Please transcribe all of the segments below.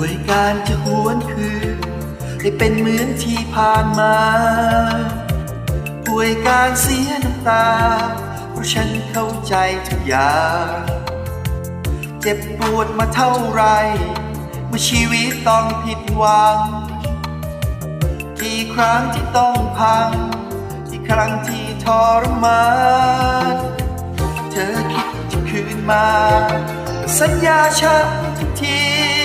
วยการจะหวนคืนให้เป็นเหมือนที่ผ่านมาป่วยการเสียน้ำตา เพราะฉันเข้าใจทุกอย่างเจ็บปวดมาเท่าไร เมื่อชีวิตต้องผิดหวัง กี่ครั้งที่ต้องพัง กี่ครั้งที่ทรมานเธอคิดจะคืนมา สัญญาฉันทุกที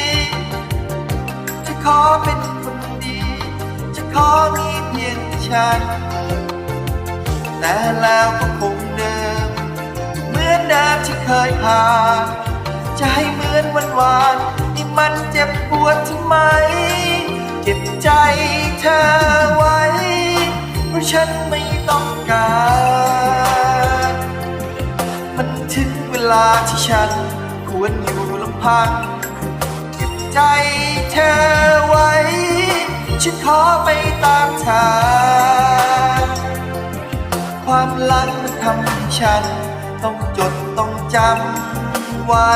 ฉัน แต่แล้วก็คงเดิม เหมือนเดิมที่เคยผ่านจะให้เหมือนวันวานนี่มันเจ็บปวดทำไม เก็บใจเธอไว้ เพราะฉันไม่ต้องการ มันถึงเวลาที่ฉัน ควรอยู่ลำพัง เก็บใจเธอไว้ ฉันขอไปตามทางความลังมันทำให้ฉัน ต้องจดต้องจำไว้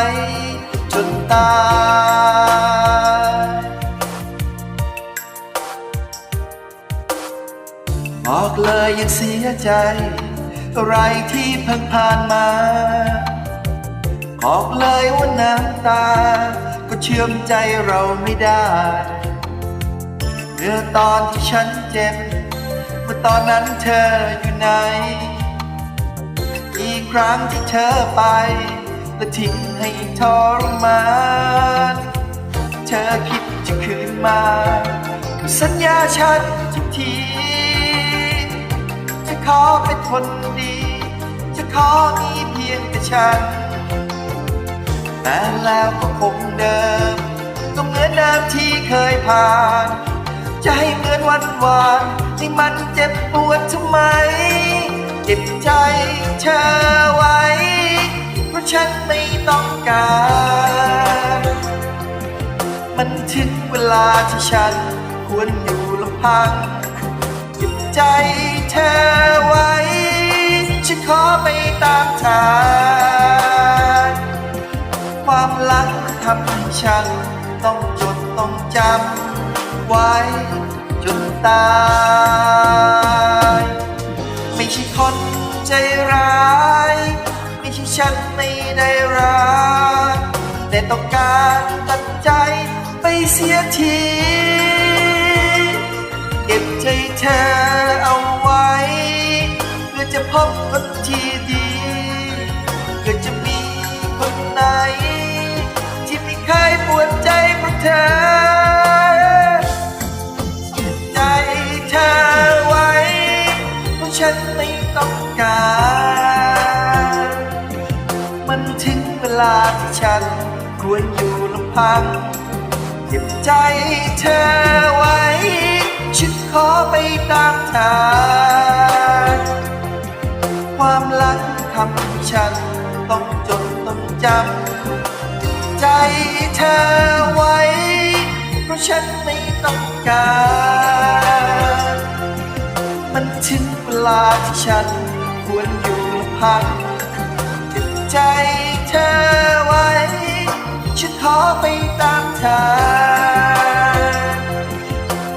จนตายบอกเลยยังเสียใจ อะไรที่เพิ่งผ่านมาบอกเลยว่าน้ำตา ก็เชื่อมใจเราไม่ได้ เมื่อตอนที่ฉันเจ็บ เมื่อตอนนั้นเธออยู่ไหน อีกครั้งที่เธอไปและทิ้งให้ทรมานเธอคิดจะคืนมาสัญญาฉันทุกที จะขอเป็นคนดี จะขอมีเพียงแต่ฉัน แต่แล้วก็คงเดิม ก็เหมือนเดิมที่เคยผ่าน ให้เหมือนวันวานที่มันเจ็บปวดทำไมเก็บใจเธอไว้ เพราะฉันไม่ต้องการ มันถึงเวลาที่ฉันควรอยู่ลำพังเก็บใจเธอไว้ ฉันขอไปตามทางความรักทำให้ฉันต้องจดต้องจำไว้ ตาย ไม่ใช่คนใจร้าย ไม่ใช่ฉันไม่ได้รักแต่ต้องการตัดใจไปเสียที เก็บใจเธอเอาไว้ เพื่อจะพบ ลาที่ฉันควรอยู่ลำพังเก็บใจเธอไว้ ฉันขอไปตามทางความรักทำให้ฉันต้องจดต้องจำใจเธอไว้ เพราะฉันไม่ต้องการ มันถึงเวลาที่ฉันควรอยู่ลำพังเก็บใจ เธอไว้ ฉันขอไปตามทาง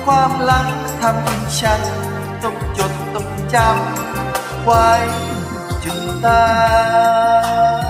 ความหลังทำให้ฉัน ต้องจดต้องจำไว้จนตาย